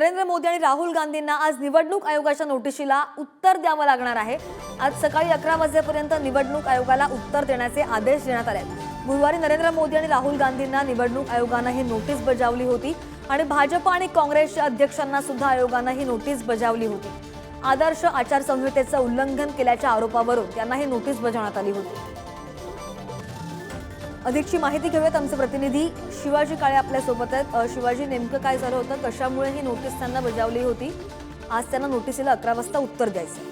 नरेंद्र मोदी आणि राहुल गांधींना आज निवडणूक आयोगाच्या नोटिशीला उत्तर द्यावं लागणार आहे. आज सकाळी अकरा वाजेपर्यंत निवडणूक आयोगाला उत्तर देण्याचे आदेश देण्यात आले आहेत. गुरुवारी नरेंद्र मोदी आणि राहुल गांधींना निवडणूक आयोगानं ही नोटीस बजावली होती आणि भाजप आणि काँग्रेसच्या अध्यक्षांना सुद्धा आयोगानं ही नोटीस बजावली होती. आदर्श आचारसंहितेचं उल्लंघन केल्याच्या आरोपावरून त्यांना ही नोटीस बजावण्यात आली होती. अधिकची माहिती घेऊयात आमचे प्रतिनिधी. शिवाजी काळे आपल्यासोबत आहेत. शिवाजी नेमकं काय झालं होतं? कशामुळे ही नोटीस त्यांना बजावली होती? आज त्यांना नोटीसीला अकरा वाजता उत्तर द्यायचं.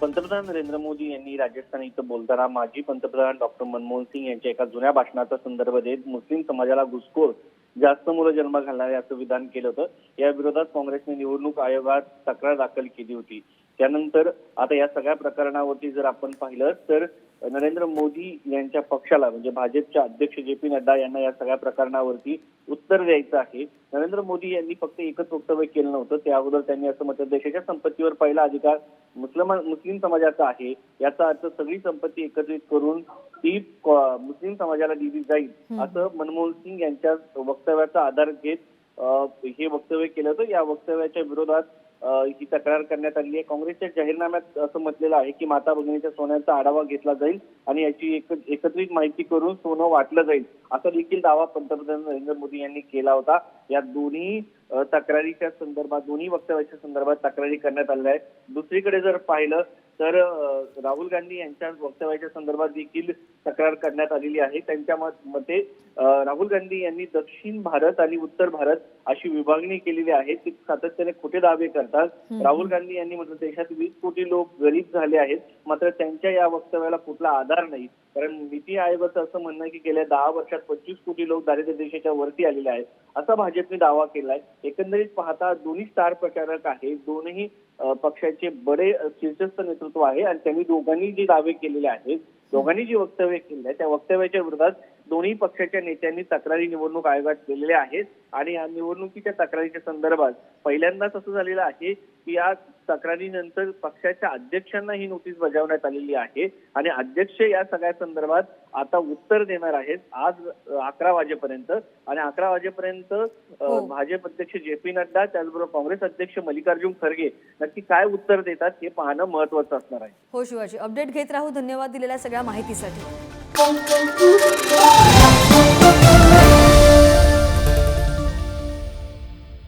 पंतप्रधान नरेंद्र मोदी यांनी राजस्थान इथं बोलताना माजी पंतप्रधान डॉक्टर मनमोहन सिंग यांच्या एका जुन्या भाषणाचा संदर्भ देत मुस्लिम समाजाला घुसखोर जास्त मुलं जन्म घालणारे असं विधान केलं होतं. या विरोधात काँग्रेसने निवडणूक आयोगात तक्रार दाखल केली होती. त्यानंतर आता या सगळ्या प्रकरणावरती जर आपण पाहिलं तर नरेंद्र मोदी यांच्या पक्षाला म्हणजे भाजपच्या अध्यक्ष जे पी नड्डा यांना या सगळ्या प्रकरणावरती उत्तर द्यायचं आहे. नरेंद्र मोदी यांनी फक्त एकच वक्तव्य केलं नव्हतं. त्या अगोदर त्यांनी असं म्हटलं देशाच्या संपत्तीवर पहिला अधिकार मुस्लिम मुस्लिम समाजाचा आहे. याचा अर्थ सगळी संपत्ती एकत्रित करून ती मुस्लिम समाजाला दिली जाईल. असं मनमोहन सिंग यांच्या वक्तव्याचा आधार घेत हे वक्तव्य केलं होतं. या वक्तव्याच्या विरोधात ही तक्रार करण्यात आली आहे. काँग्रेसच्या जाहीरनाम्यात असं म्हटलेलं आहे की माता भगिनीच्या सोन्याचा आढावा घेतला जाईल आणि याची एक एकत्रित माहिती करून सोनं वाटलं जाईल असा देखील दावा पंतप्रधान नरेंद्र मोदी यांनी केला होता. या दोन्ही तक्रारीच्या संदर्भात दोन्ही वक्तव्याच्या संदर्भात तक्रारी करण्यात आल्या आहेत. दुसरीकडे जर पाहिलं तर राहुल गांधी यांच्या वक्तव्याच्या संदर्भात देखील तक्रार करण्यात आलेली आहे. त्यांच्या मत- राहुल गांधी यांनी दक्षिण भारत आणि उत्तर भारत अशी विभागणी केलेली आहे. ती सातत्याने खोटे दावे करतात. राहुल गांधी यांनी म्हटलं देशात वीस कोटी लोक गरीब झाले आहेत. मात्र त्यांच्या या वक्तव्याला कुठला आधार नाही. कारण नीती आयोगाचं असं म्हणणं की गेल्या दहा वर्षात पंचवीस कोटी लोक दारिद्र्य रेषेच्या वरती आलेले आहेत. असा भाजपने दावा केलाय. एकंदरीत पाहता दोन्ही स्टार प्रचारक आहेत दोनही पक्षाचे बडे शीर्षस्थ नेतृत्व आहे आणि त्यांनी दोघांनी जे दावे केलेले आहेत दोघांनी जी वक्तव्य केली आहे त्या वक्तव्याच्या विरोधात दोन्ही पक्षाच्या नेत्यांनी तक्रारी निवडणूक आयोगात केलेल्या आहेत आणि या निवडणुकीच्या तक्रारीच्या संदर्भात पहिल्यांदाच असं झालेलं आहे की या तक्रारीनंतर पक्षाच्या अध्यक्षांना ही नोटीस बजावण्यात आलेली आहे आणि अध्यक्ष या सगळ्या संदर्भात आता उत्तर देणार आहेत आज अकरा वाजेपर्यंत आणि अकरा वाजेपर्यंत हो. भाजप अध्यक्ष जे पी नड्डा त्याचबरोबर काँग्रेस अध्यक्ष मल्लिकार्जुन खरगे नक्की काय उत्तर देतात हे पाहणं महत्वाचं असणार आहे. हो शिवाजी अपडेट घेत राहू. धन्यवाद दिलेल्या सगळ्या माहितीसाठी. Oh, boom, boom.